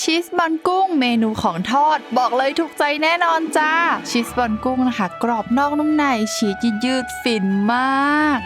ชีสบอลกุ้งเมนูของทอด บอกเลยถูกใจแน่นอนจ้า ชีสบอลกุ้งนะคะ กรอบนอกนุ่มในชีสยืดๆฟินมาก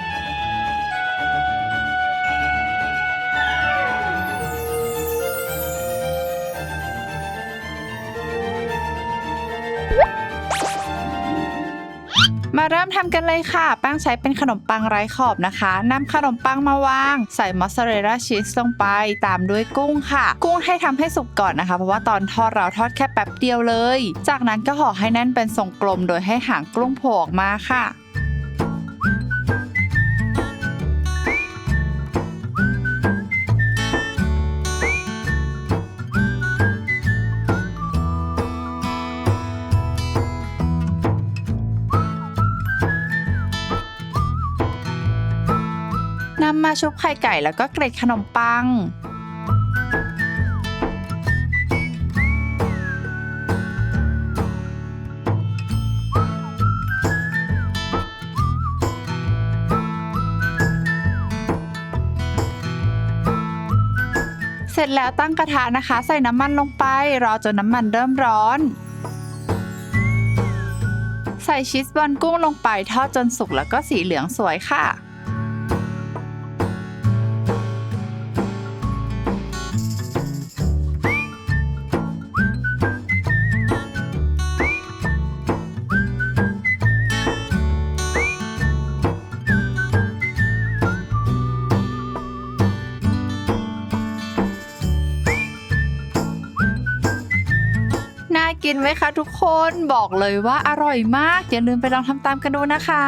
มาเริ่มทำกันเลยค่ะ แป้งใช้เป็นขนมปังไร้ขอบนะคะนำขนมปังมาวาง ใส่มอสซาเรลล่าชีสลงไปตามด้วยกุ้งค่ะ กุ้งให้ทำให้สุกก่อนนะคะ เพราะว่าตอนทอดเราทอดแค่แป๊บเดียวเลย จากนั้นก็ห่อให้แน่นเป็นทรงกลมโดยให้หางกุ้งโผล่ออกมาค่ะ นำมาชุบไข่ไก่แล้วก็เกล็ดขนมปัง เสร็จแล้วตั้งกระทะนะคะ ใส่น้ำมันลงไป รอจนน้ำมันเริ่มร้อนใส่ชีสบอลกุ้งลงไปทอดจนสุกแล้วก็สีเหลืองสวยค่ะ กินไหมคะทุกคนบอกเลยว่าอร่อยมาก อย่าลืมไปลองทำตามกันดูนะคะ